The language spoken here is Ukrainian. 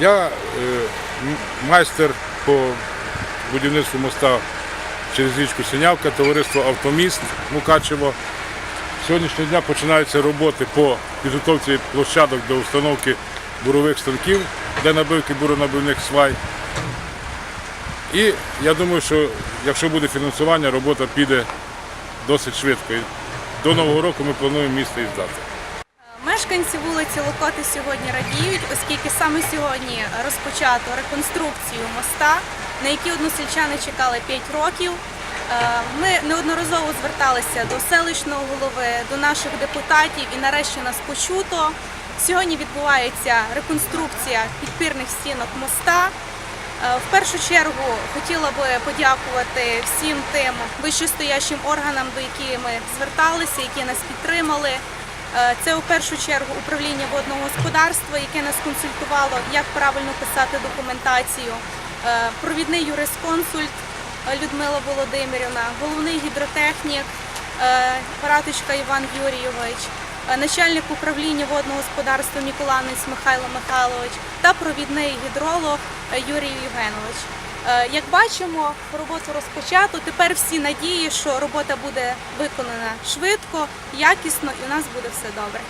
Я е, майстер по будівництву моста через річку Синявка, товариство Автоміст Мукачево. Сьогоднішнього дня починаються роботи по підготовці площадок до установки бурових станків для набивки буронабивних свай. І я думаю, що якщо буде фінансування, робота піде досить швидко. До Нового року ми плануємо місто і здати. Мешканці вулиці Локоти сьогодні радіють, оскільки саме сьогодні розпочато реконструкцію моста, на які односельчани чекали 5 років. Е, Ми неодноразово зверталися до селищного голови, до наших депутатів і нарешті нас почуто. Сьогодні відбувається реконструкція підпірних стінок моста. Е, В першу чергу хотіла би подякувати всім тим вищестоящим органам, до яких ми зверталися, які нас підтримали. Е, Це у першу чергу управління водного господарства, яке нас консультувало, як правильно писати документацію. Е, Провідний юрисконсульт е, Людмила Володимирівна, головний гідротехнік е, Параточка Іван Юрійович, е, начальник управління водного господарства Миколанець Михайло Михайлович та провідний гідролог е, Юрій Євгенович. Е, Як бачимо, роботу розпочато. Тепер всі надії, що робота буде виконана швидко, якісно і у нас буде все добре.